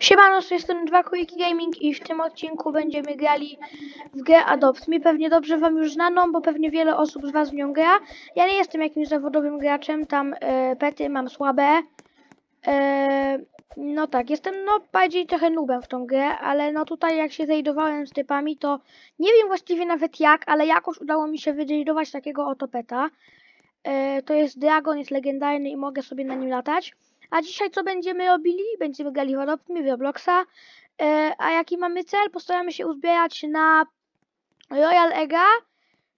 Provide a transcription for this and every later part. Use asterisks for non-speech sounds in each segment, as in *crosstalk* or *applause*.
Siemano, strony 2 Quickie Gaming i w tym odcinku będziemy grali w grę Adopt Me. Pewnie dobrze wam już znaną, bo pewnie wiele osób z was w nią gra. Ja nie jestem jakimś zawodowym graczem, tam e, pety mam słabe. E, no tak, jestem no bardziej trochę nubem w tą grę, ale no tutaj jak się zajdowałem z typami, to nie wiem właściwie nawet jak, ale jakoś udało mi się wydejdować takiego oto peta. E, to jest Dragon, jest legendarny i mogę sobie na nim latać. A dzisiaj co będziemy robili? Będziemy grali Me, w Robloxa. E, a jaki mamy cel? Postaramy się uzbierać na Royal Ega,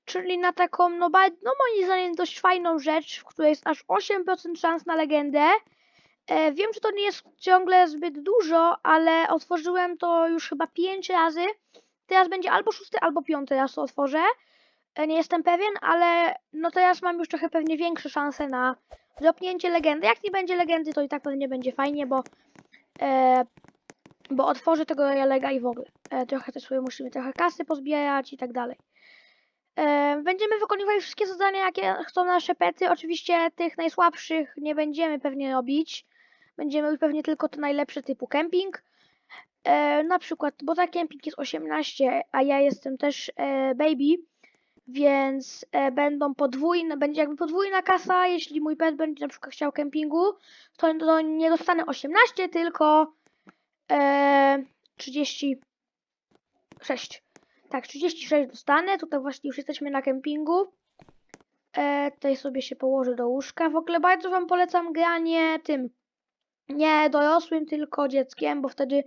czyli na taką, no, no moim zdaniem dość fajną rzecz, w której jest aż 8% szans na legendę. E, wiem, że to nie jest ciągle zbyt dużo, ale otworzyłem to już chyba 5 razy. Teraz będzie albo szósty, albo piąty raz to otworzę. E, nie jestem pewien, ale no teraz mam już trochę pewnie większe szanse na dropnięcie legendy. Jak nie będzie legendy, to i tak pewnie będzie fajnie, bo e, bo otworzę tego Royalega i w ogóle. E, trochę też sobie musimy trochę kasy pozbierać i tak dalej. E, będziemy wykonywali wszystkie zadania, jakie chcą nasze pety. Oczywiście tych najsłabszych nie będziemy pewnie robić. Będziemy robić pewnie tylko te najlepsze typu camping. E, na przykład, bo za camping jest 18, a ja jestem też e, baby, więc e, będą podwójne, będzie jakby podwójna kasa, jeśli mój pet będzie na przykład chciał kempingu, to, to nie dostanę 18, tylko e, 36. Tak, 36 dostanę, tutaj właśnie już jesteśmy na kempingu. E, tutaj sobie się położę do łóżka. W ogóle bardzo wam polecam granie tym, nie dorosłym, tylko dzieckiem, bo wtedy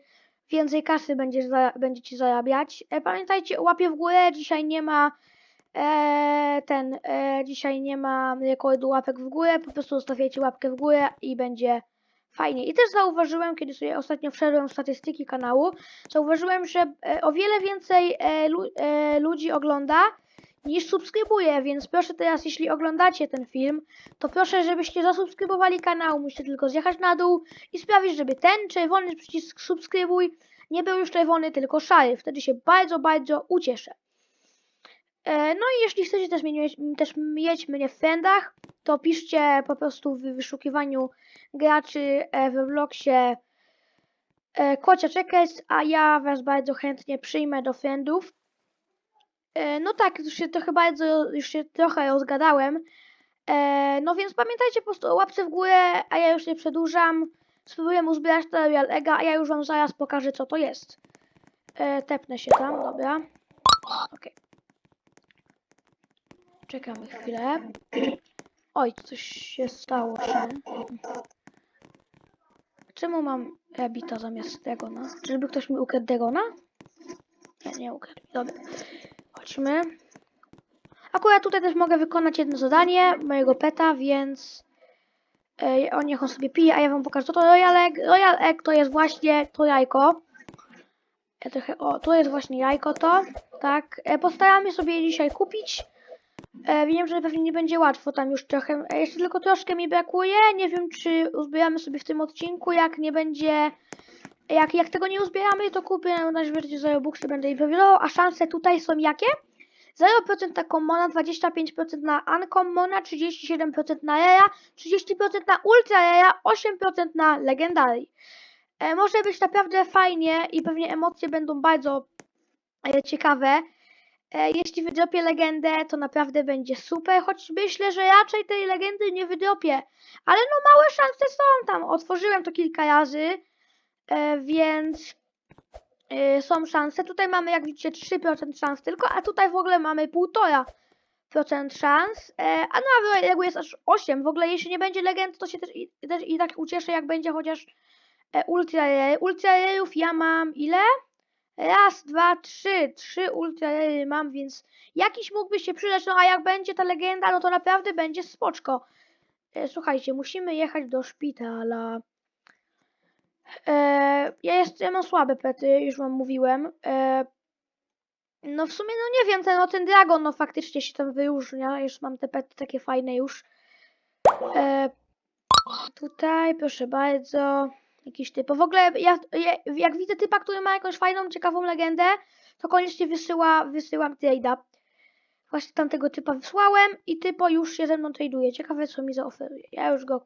więcej kasy za, będziecie zarabiać. E, pamiętajcie łapie w górę, dzisiaj nie ma e, ten, e, dzisiaj nie ma rekordu łapek w górę, po prostu zostawiajcie łapkę w górę i będzie fajnie. I też zauważyłem, kiedy sobie ostatnio wszedłem w statystyki kanału, zauważyłem, że e, o wiele więcej e, lu, e, ludzi ogląda niż subskrybuje, więc proszę teraz, jeśli oglądacie ten film, to proszę, żebyście zasubskrybowali kanał, musicie tylko zjechać na dół i sprawić, żeby ten czerwony przycisk subskrybuj nie był już czerwony, tylko szary. Wtedy się bardzo, bardzo ucieszę. E, No i jeśli chcecie też mieć, też mieć mnie w friendach, to piszcie po prostu w wyszukiwaniu graczy e, w Robloxie e, Kocia Checkers, a ja was bardzo chętnie przyjmę do friendów. No tak, już się trochę bardzo, już się trochę rozgadałem. No więc pamiętajcie po prostu o łapce w górę, a ja już nie przedłużam. Spróbuję uzbierać to Real Ega, a ja już wam zaraz pokażę co to jest. Tepnę się tam, dobra. Okej. Czekamy chwilę. Oj, coś się stało. Czemu mam Rabita zamiast Degona? Czyżby ktoś mi ukradł Degona? Nie, nie ukradł. Dobra. Chodźmy. Akurat tutaj też mogę wykonać jedno zadanie mojego peta, więc e, on niech on sobie pije, a ja wam pokażę co to Royal Egg. Royal Egg to jest właśnie to jajko. Ja trochę, o, to jest właśnie jajko to. Tak. E, postaramy sobie dzisiaj kupić. E, wiem, że pewnie nie będzie łatwo, tam już trochę, e, jeszcze tylko troszkę mi brakuje, nie wiem czy uzbieramy sobie w tym odcinku, jak nie będzie, jak, jak tego nie uzbieramy, to kupię na śmierci za Robuxy, będę je powielał, a szanse tutaj są jakie? 0% na Commona, 25% na Uncommona, 37% na Rara, 30% na Ultra Rara, 8% na Legendary. E, może być naprawdę fajnie i pewnie emocje będą bardzo e, ciekawe. E, jeśli wydropię legendę, to naprawdę będzie super, choć myślę, że raczej tej legendy nie wydropię. Ale no małe szanse są tam. Otworzyłem to kilka razy, e, więc e, są szanse. Tutaj mamy, jak widzicie, 3% szans tylko, a tutaj w ogóle mamy 1,5% szans. A na Royalegu jest aż 8. W ogóle jeśli nie będzie legend, to się też i, też i tak ucieszę, jak będzie chociaż Ultra Rare. Ultra Rare'ów ja mam ile? Raz, dwa, trzy. Trzy ultra rary mam, więc jakiś mógłby się przydać. No a jak będzie ta legenda, no to naprawdę będzie spoczko. E, słuchajcie, musimy jechać do szpitala. E, ja, jest, ja słabe pety, już wam mówiłem. E, no w sumie, no nie wiem, ten, no, ten dragon, no faktycznie się tam wyróżnia. Już mam te pety takie fajne już. E, tutaj, proszę bardzo. Jakiś typ. W ogóle ja, ja, jak widzę typa, który ma jakąś fajną, ciekawą legendę, to koniecznie wysyła, wysyłam trade'a. Właśnie tamtego typa wysłałem i typo już się ze mną traduje. Ciekawe co mi zaoferuje. Ja już go,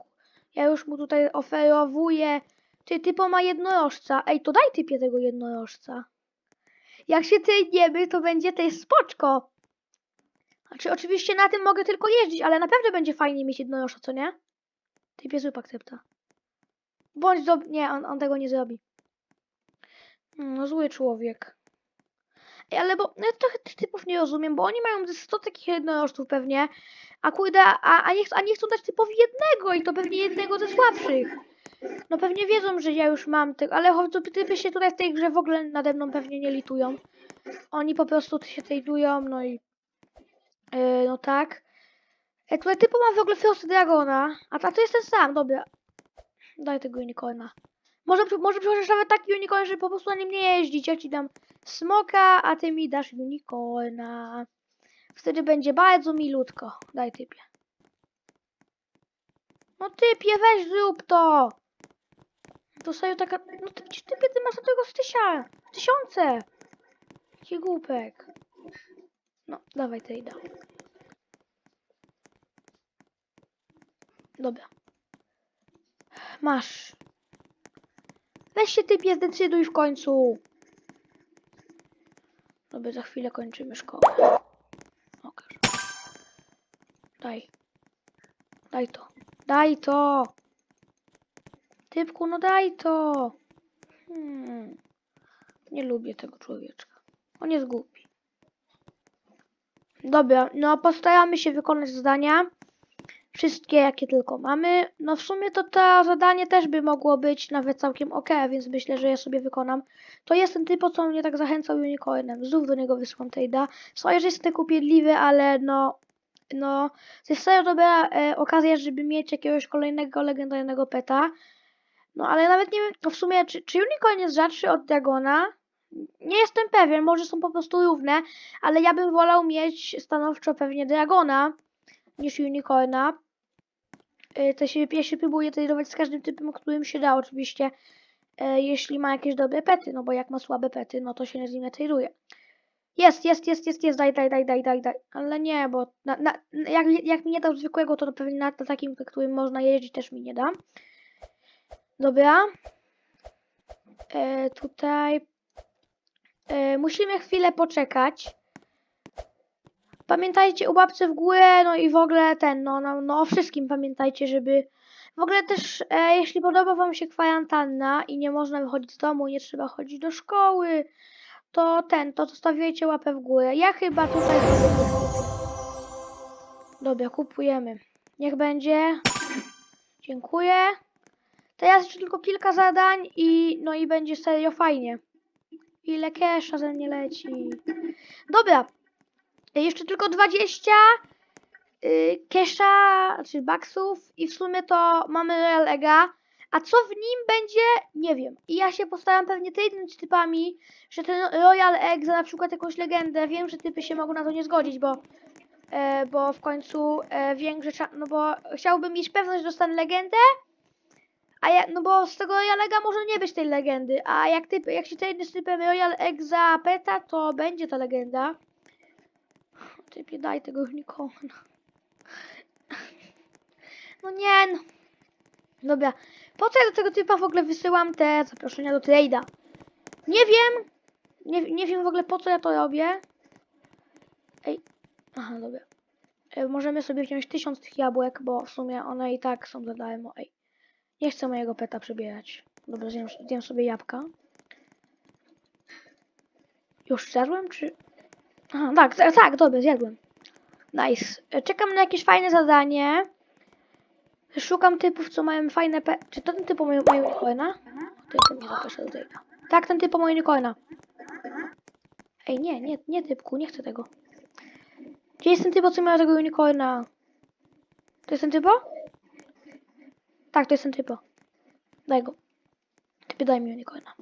ja już mu tutaj oferowuję Ty, typo ma jednorożca. Ej, to daj typie tego jednorożca. Jak się tejniemy, to będzie też spoczko. Znaczy, oczywiście na tym mogę tylko jeździć, ale naprawdę będzie fajnie mieć jednorożca, co nie? Typie zrób akcepta. Bądź do... Nie, on, on tego nie zrobi. No, zły człowiek. Ej, ale bo ja trochę tych typów nie rozumiem, bo oni mają ze 100 takich jednorożców pewnie, a kurde, a, a, nie, a nie chcą dać typowi jednego i to pewnie jednego ze słabszych. No pewnie wiedzą, że ja już mam tego, ale typy się tutaj w tej grze w ogóle nade mną pewnie nie litują. Oni po prostu się tradują, no i yy, no tak. E, tutaj typu ma w ogóle Frost Dragona, a ta to jest ten sam, dobra. Daj tego unicorna. Może, może przychodzisz nawet taki unicorn, że po prostu na nim nie jeździć. Ja ci dam smoka, a ty mi dasz unicorna. Wtedy będzie bardzo milutko. Daj typie. No typie, weź zrób to. To serio taka... No ty, typie, ty masz na tego z tysia... tysiące. Jaki głupek. No, dawaj Tejda. Dobra. Masz. Weź się typie, zdecyduj w końcu. Dobra, za chwilę kończymy szkołę. Okaż. Daj. Daj to. Daj to. Typku, no daj to. Hmm. Nie lubię tego człowieczka. On jest głupi. Dobra, no postaramy się wykonać zadania. Wszystkie, jakie tylko mamy. No w sumie to to zadanie też by mogło być nawet całkiem ok, więc myślę, że ja sobie wykonam. To jest ten typ, co mnie tak zachęcał unicornem. Znów do niego wysłam Tejda. Sorry, że jestem kupiedliwy, ale no... No, to jest serio dobra e, okazja, żeby mieć jakiegoś kolejnego legendarnego peta. No, ale nawet nie wiem, no w sumie, czy, czy unicorn jest rzadszy od Dragona? Nie jestem pewien, może są po prostu równe, ale ja bym wolał mieć stanowczo pewnie Dragona niż unicorna. E, To się, ja się próbuję tradować z każdym typem, którym się da, oczywiście, e, jeśli ma jakieś dobre pety, no bo jak ma słabe pety, no to się z nim nie traduje. Jest, jest, jest, jest, jest, daj, daj, daj, daj, daj, daj. Ale nie, bo na, na, jak, jak mi nie dał zwykłego, to pewnie na, na takim, którym można jeździć, też mi nie da. Dobra. E, tutaj e, musimy chwilę poczekać. Pamiętajcie o łapce w górę, no i w ogóle ten, no, no, no o wszystkim pamiętajcie, żeby... W ogóle też, e, jeśli podoba wam się kwarantanna i nie można wychodzić z domu, nie trzeba chodzić do szkoły, to ten, to zostawiajcie łapę w górę. Ja chyba tutaj... Dobra, kupujemy. Niech będzie. Dziękuję. Teraz jeszcze tylko kilka zadań i no i będzie serio fajnie. Ile kesza ze mnie leci. Dobra. Jeszcze tylko 20 yy, kesza, czy baksów i w sumie to mamy Real Ega. A co w nim będzie, nie wiem. I ja się postaram pewnie tradnąć typami, że ten Royal Egg za na przykład jakąś legendę. Wiem, że typy się mogą na to nie zgodzić, bo, e, bo w końcu e, wiem, że no bo chciałbym mieć pewność, że dostanę legendę, a ja, no bo z tego Royal Egga może nie być tej legendy, a jak, typ, jak się tradnie z typem Royal Egg za peta, to będzie ta legenda. Typie, daj tego unicorna. *laughs* No nie no. Dobra, po co ja do tego typa w ogóle wysyłam te zaproszenia do trade'a? Nie wiem. Nie, nie wiem w ogóle po co ja to robię. Ej, aha, dobra. E, możemy sobie wziąć tysiąc tych jabłek, bo w sumie one i tak są za darmo. Ej, nie chcę mojego peta przebierać. Dobra, zjem, zjem sobie jabłka. Już zjadłem, czy... Aha, tak, tak, tak, dobra, zjadłem. Nice. E, Czekam na jakieś fajne zadanie. Szukam typów, co mają fajne pe... Czy to ten typ mają, mają unicorna? To jest ten nie zaproszę do tego. Tak, ten typ mają unicorna. Ej, nie, nie, nie typku, nie chcę tego. Gdzie jest ten typo, co miał tego unicorna? To jest ten typo? Tak, to jest ten typo. Daj go. Typie, daj mi unicorna.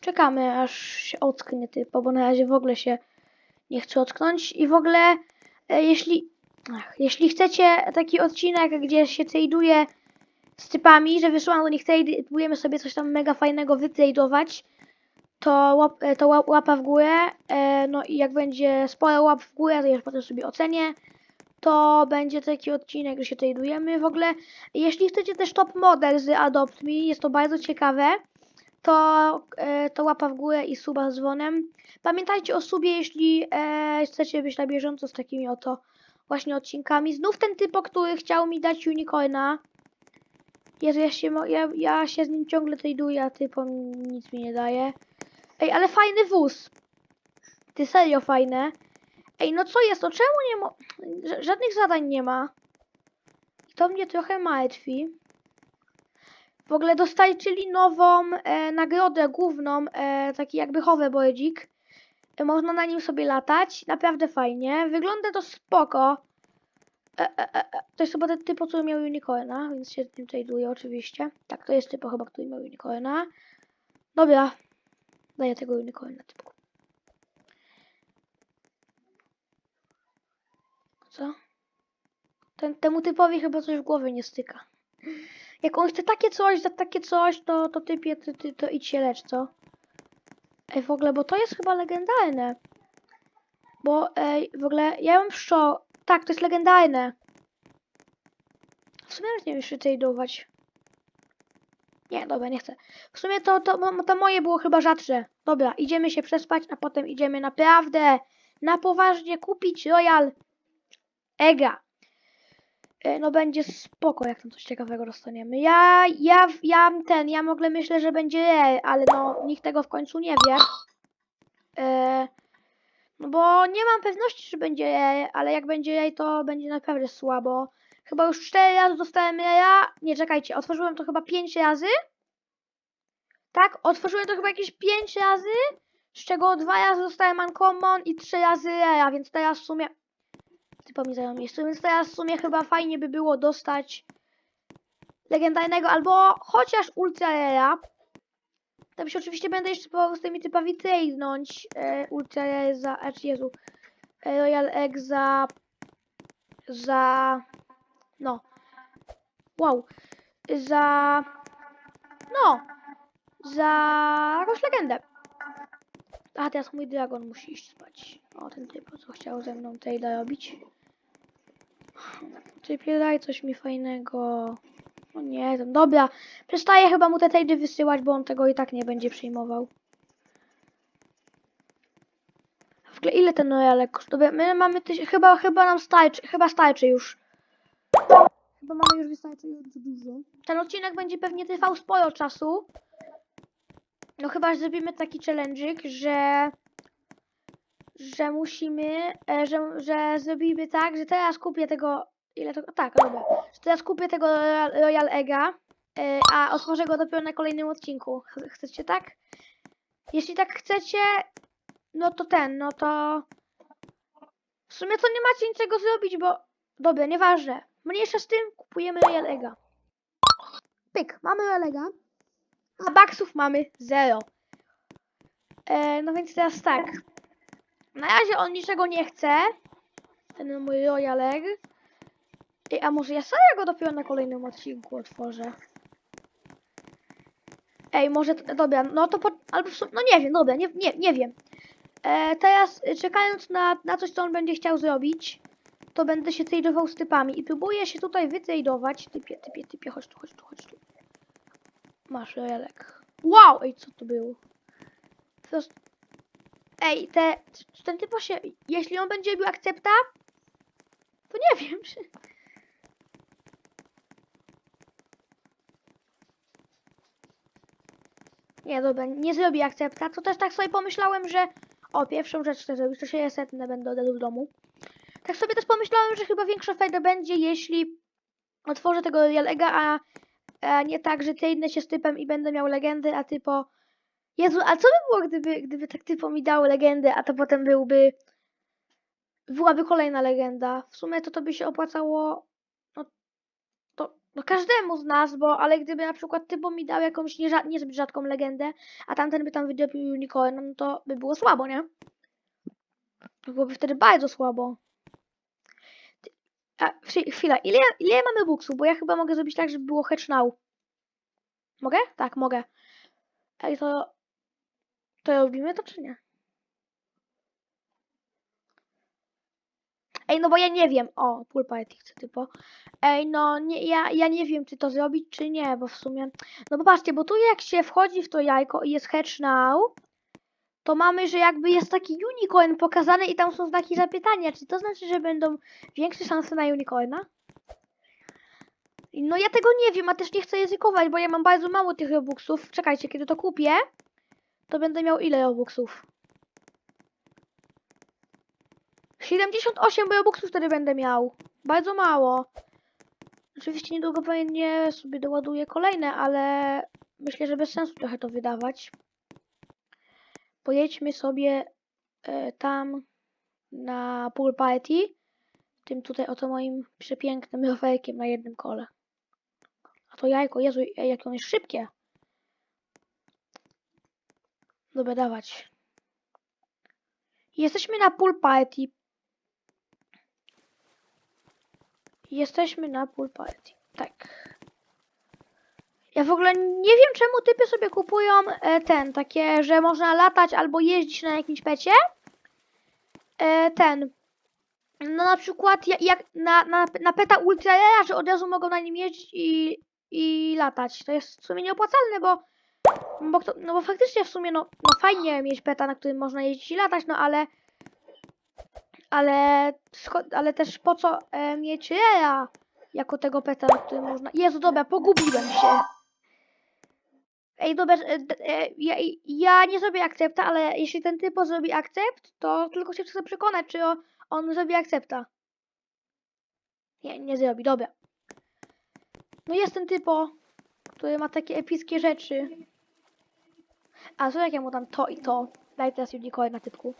Czekamy, aż się ocknie typo, bo na razie w ogóle się nie chce ocknąć. I w ogóle, e, jeśli, ach, jeśli chcecie taki odcinek, gdzie się traduje z typami, że wysyłam do nich trade, próbujemy sobie coś tam mega fajnego wytradować, to, łap, e, to ła- łapa w górę. E, no i jak będzie sporo łap w górę, to już potem sobie ocenię. to będzie taki odcinek, że się tradujemy. W ogóle, jeśli chcecie też top model z Adopt Me, jest to bardzo ciekawe, to, e, to łapa w górę i suba z dzwonem. Pamiętajcie o subie, jeśli e, chcecie być na bieżąco z takimi oto właśnie odcinkami. Znów ten typo, który chciał mi dać unicorna. Jezu, ja się, ja, ja się z nim ciągle traduję, a typo nic mi nie daje. Ej, ale fajny wóz. Ty serio fajne. Ej, no co jest? To czemu nie ma... Żadnych zadań nie ma. I to mnie trochę martwi. W ogóle dostarczyli nową e, nagrodę główną, e, taki jakby hoverboardzik. E, można na nim sobie latać. Naprawdę fajnie. Wygląda to spoko. E, e, e, e. To jest chyba ten typ, który miał unicorna, więc się z nim traduję oczywiście. Tak, to jest typ chyba, który miał unicorna. Dobra. Daję tego unicorna typku. Co? Ten, temu typowi chyba coś w głowie nie styka. Jak on chce takie coś, za takie coś, to, to typie, ty, ty, to idź się lecz, co? Ej, w ogóle, bo to jest chyba legendarne. Bo, ej, w ogóle, ja mam pszczo... Tak, to jest legendarne. W sumie nawet nie wiem, czy. Nie, dobra, nie chcę. W sumie to, to, to moje było chyba rzadsze. Dobra, idziemy się przespać, a potem idziemy naprawdę na poważnie kupić Royal Ega. E, No będzie spoko, jak tam coś ciekawego dostaniemy. Ja, ja, ja ten, ja mogę myślę, że będzie rare, ale no nikt tego w końcu nie wie. E, no bo nie mam pewności, czy będzie rare, ale jak będzie rare, to będzie naprawdę słabo. Chyba już 4 razy dostałem rare'a. Nie, czekajcie, otworzyłem to chyba 5 razy. Tak, otworzyłem to chyba jakieś 5 razy, z czego 2 razy dostałem uncommon i 3 razy rare'a, więc teraz w sumie typo mi miejsce, więc teraz w sumie chyba fajnie by było dostać legendarnego albo chociaż ultra rare'a. Tam się oczywiście będę jeszcze próbował z tymi typami tradenąć. E, ultra rare za, czy Jezu, e, Royal Egg za, za, no, wow, za, no, za jakąś legendę. A teraz mój dragon musi iść spać. O, ten typ, co chciał ze mną trade'a robić. Typie, daj coś mi fajnego. No nie, tam, dobra. Przestaję chyba mu te trade'y wysyłać, bo on tego i tak nie będzie przyjmował. W ogóle ile ten Royalek kosztuje? My mamy tyś... chyba, chyba nam starczy, chyba starczy już. Chyba mamy już wystarczająco dużo. Ten odcinek będzie pewnie trwał sporo czasu. No chyba, że zrobimy taki challenge'ik, że że musimy, e, że, że zrobimy tak, że teraz kupię tego, ile to, tak, dobra, że teraz kupię tego Royal, Egga, e, a otworzę go dopiero na kolejnym odcinku. Ch- Chcecie tak? Jeśli tak chcecie, no to ten, no to w sumie to nie macie niczego zrobić, bo dobra, nieważne. Mniejsza z tym, kupujemy Royal Egga. Pyk, mamy Royal Egga, a baksów mamy zero. E, no więc teraz tak. Na razie on niczego nie chce. Ten mój Royal Egg. Ej, a może ja sobie go dopiero na kolejnym odcinku otworzę? Ej, może, dobra, no to po, albo no nie wiem, dobra, nie, nie, nie wiem. E, teraz y, czekając na, na coś, co on będzie chciał zrobić, to będę się tradeował z typami i próbuję się tutaj wytradować. Typie, typie, typie, chodź tu, chodź tu, chodź tu. Masz Royalek. Wow, ej, co to było? Co, Ej, te, ten typ się, jeśli on będzie robił akcepta, to nie wiem, czy... Nie, dobra, nie zrobi akcepta, to też tak sobie pomyślałem, że... O, pierwszą rzecz chcę zrobić, to się resetnę, będę od domu. Tak sobie też pomyślałem, że chyba większa fajda będzie, jeśli otworzę tego Real Egga, a, a nie tak, że tradenę się z typem i będę miał legendy, a typo... Jezu, a co by było, gdyby, gdyby tak typo mi dał legendę, a to potem byłby... Byłaby kolejna legenda. W sumie to to by się opłacało... No, to no każdemu z nas, bo ale gdyby na przykład typo mi dał jakąś nie, niezbyt rzadką legendę, a tamten by tam wydobił unicorn, no to by było słabo, nie? Byłoby wtedy bardzo słabo. A, chwi- chwila, ile, ile mamy buksów? Bo ja chyba mogę zrobić tak, żeby było hatch now. Mogę? Tak, mogę. Ej, to... To robimy to, czy nie? Ej, no bo ja nie wiem. O, pool party chcę typo. Ej, no nie, ja, ja nie wiem, czy to zrobić, czy nie, bo w sumie... No bo patrzcie, bo tu jak się wchodzi w to jajko i jest hatch now, to mamy, że jakby jest taki unicorn pokazany i tam są znaki zapytania. Czy to znaczy, że będą większe szanse na unicorna? No ja tego nie wiem, a też nie chcę ryzykować, bo ja mam bardzo mało tych robuxów. Czekajcie, kiedy to kupię, to będę miał ile robuxów? 78 robuxów wtedy będę miał. Bardzo mało. Oczywiście niedługo pewnie sobie doładuję kolejne, ale myślę, że bez sensu trochę to wydawać. Pojedźmy sobie e, tam na pool party. Tym tutaj oto moim przepięknym rowerkiem na jednym kole. A to jajko, Jezu, ej, jak on jest szybkie. Dobra, dawać. Jesteśmy na pool party. Jesteśmy na pool party. Tak. Ja w ogóle nie wiem, czemu typy sobie kupują e, ten, takie, że można latać albo jeździć na jakimś pecie. E, ten. No na przykład ja- jak na, na, na peta ultra Rara, że od razu mogą na nim jeździć i, i latać. To jest w sumie nieopłacalne, bo, bo, kto, no bo faktycznie w sumie no, no fajnie mieć peta, na którym można jeździć i latać, no ale ale, ale też po co e, mieć Rara jako tego peta, na którym można... Jezu, dobra, pogubiłem się. Ej, dobra, e, e, ja, ja nie zrobię akcepta, ale jeśli ten typo zrobi akcept, to tylko się chcę przekonać, czy o, on zrobi akcepta. Nie, nie zrobi, dobra. No jest ten typo, który ma takie epickie rzeczy. A co jak ja mu dam to i to? Daj teraz unicorn na typku.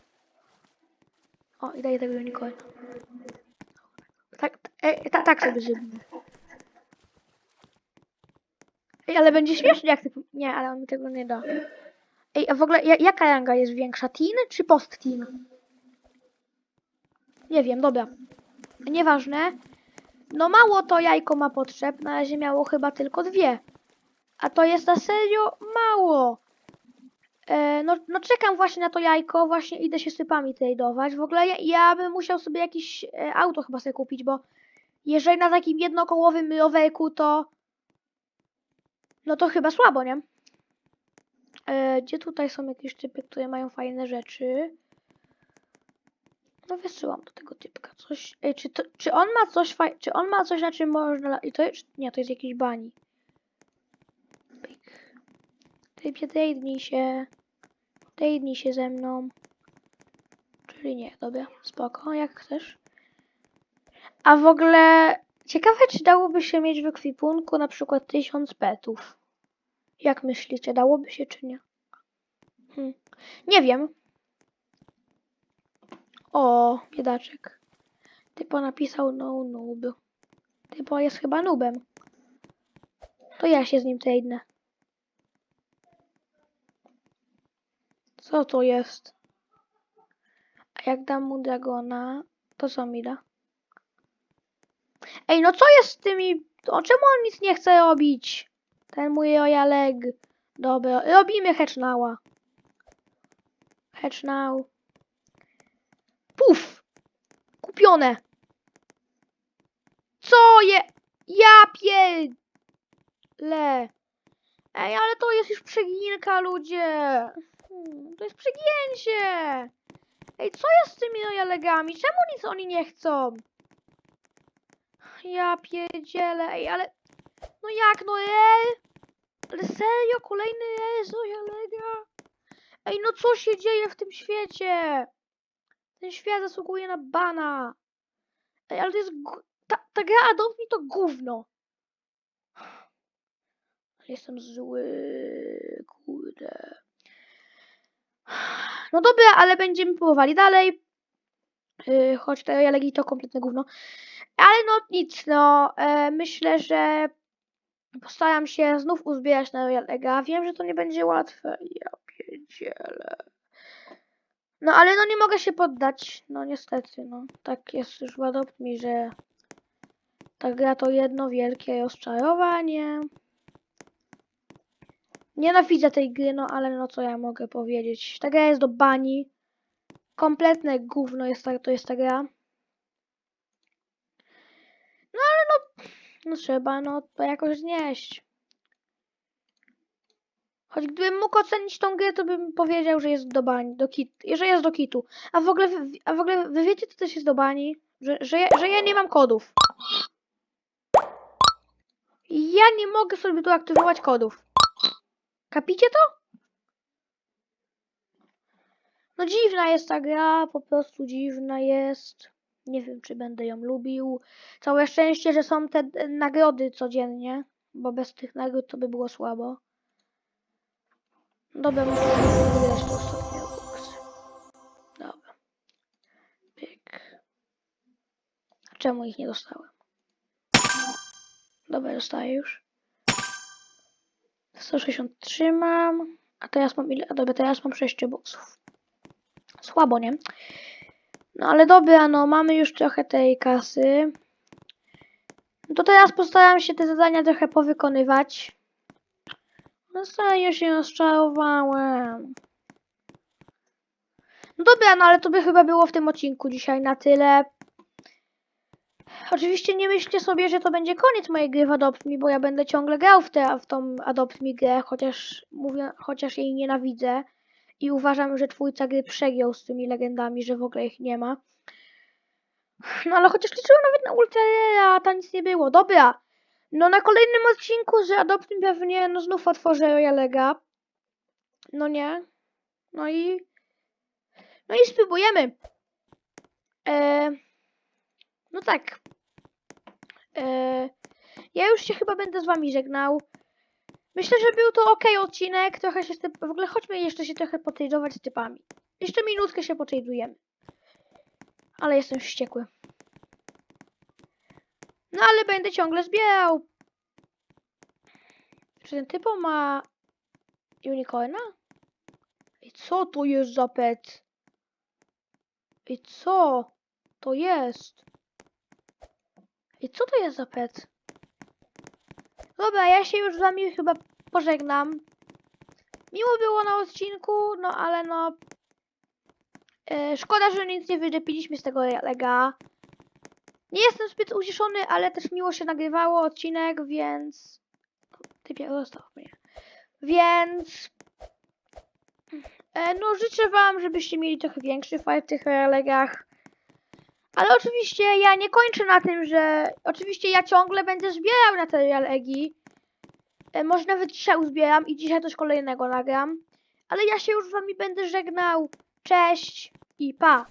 O, i daję tego unicorn. Tak, e, ta, tak sobie zrobimy. Ej, ale będzie śmiesznie jak ty... Nie, ale on mi tego nie da. Ej, a w ogóle ja, jaka ranga jest większa? Teen czy post-teen? Nie wiem, dobra. Nieważne. No mało to jajko ma potrzeb. Na razie miało chyba tylko dwie. A to jest na serio mało. E, no, no czekam właśnie na to jajko, właśnie idę się z typami tradeować. W ogóle ja, ja bym musiał sobie jakieś e, auto chyba sobie kupić, bo jeżeli na takim jednokołowym rowerku to no to chyba słabo, nie? E, gdzie tutaj są jakieś typy, które mają fajne rzeczy? No wysyłam do tego typka coś. Ej, czy, to, czy on ma coś faj... Czy on ma coś na czym można... I to jest... Nie, to jest jakiś bani. Typie, tradenij się. Tradenij się ze mną. Czyli nie, dobra, spoko, jak chcesz. A w ogóle ciekawe, czy dałoby się mieć w ekwipunku na przykład 1000 petów. Jak myślicie, dałoby się czy nie? Hm. Nie wiem. O, biedaczek. Typo napisał no noob. Typo jest chyba noobem. To ja się z nim tradenę. Co to jest? A jak dam mu dragona, to co mi da? Ej, no co jest z tymi... O czemu on nic nie chce robić? Ten mój royaleg. Dobra, robimy hatchnała. Hatchnow. Puf! Kupione! Co je... Ja pierdolę! Ej, ale to jest już przeginka, ludzie! To jest przegięcie! Ej, co jest z tymi royalegami? Czemu nic oni nie chcą? Ja pierdzielę, ej, ale... No jak, no ej? Ale serio, kolejny ej z royalega? Ej, no co się dzieje w tym świecie? Ten świat zasługuje na bana. Ej, ale to jest... Ta, ta gra Adopt mi to gówno. Jestem zły, kurde. No dobra, ale będziemy próbowali dalej. Yy, choć te royalegi to kompletne gówno. Ale no nic, no. E, myślę, że postaram się znów uzbierać na royalega. Wiem, że to nie będzie łatwe. Ja pierdzielę. No ale no nie mogę się poddać. No niestety, no. Tak jest już w Adopt mi, że ta gra to jedno wielkie rozczarowanie. Nienawidzę tej gry, no ale no co ja mogę powiedzieć. Ta gra jest do bani. Kompletne gówno jest ta, to jest ta gra. No trzeba, no to jakoś znieść. Choć gdybym mógł ocenić tą grę, to bym powiedział, że jest do bani, do kit, że jest do kitu. A w ogóle, a w ogóle wy wiecie, co też jest do bani? Że, że, ja, że ja nie mam kodów. Ja nie mogę sobie tu aktywować kodów. Kapicie to? No dziwna jest ta gra, po prostu dziwna jest. Nie wiem, czy będę ją lubił. Całe szczęście, że są te nagrody codziennie, bo bez tych nagród to by było słabo. Dobra, muszę wygrać to ostatnie. Dobra. Pyk. Czemu ich nie dostałem? Dobra, dostaję już. 163 mam. A teraz mam ile? A dobra, teraz mam 6 boxów. Słabo, nie? No ale dobra, no mamy już trochę tej kasy. No to teraz postaram się te zadania trochę powykonywać. No serio się rozczarowałem. No dobra, no ale to by chyba było w tym odcinku dzisiaj na tyle. Oczywiście nie myślcie sobie, że to będzie koniec mojej gry w Adopt Me, bo ja będę ciągle grał w, tę w tą Adopt Me grę, chociaż mówię, chociaż jej nienawidzę. I uważam, że twórca gry przegiął z tymi legendami, że w ogóle ich nie ma. No ale chociaż liczyłem nawet na Ultra, a tam nic nie było. Dobra. No na kolejnym odcinku z Adopt Me pewnie no znów otworzę Royalega. No nie. No i... No i spróbujemy. E... No tak. E... Ja już się chyba będę z wami żegnał. Myślę, że był to ok odcinek. Trochę się. W ogóle chodźmy jeszcze się trochę potradować z typami. Jeszcze minutkę się potradujemy. Ale jestem wściekły. No ale będę ciągle zbierał. Czy ten typo ma unicorna? I co to jest za pet? I co to jest? I co to jest za pet? Dobra, ja się już z wami chyba pożegnam. Miło było na odcinku, no ale no... E, szkoda, że nic nie wydepiliśmy z tego lega. Nie jestem zbyt ucieszony, ale też miło się nagrywało odcinek, więc... Typie, zostaw mnie. Więc... E, no życzę wam, żebyście mieli trochę większy fight w tych relegach. Ale oczywiście ja nie kończę na tym, że... Oczywiście ja ciągle będę zbierał na relegi. E, może nawet dzisiaj uzbieram i dzisiaj też kolejnego nagram. Ale ja się już z wami będę żegnał. Cześć i pa!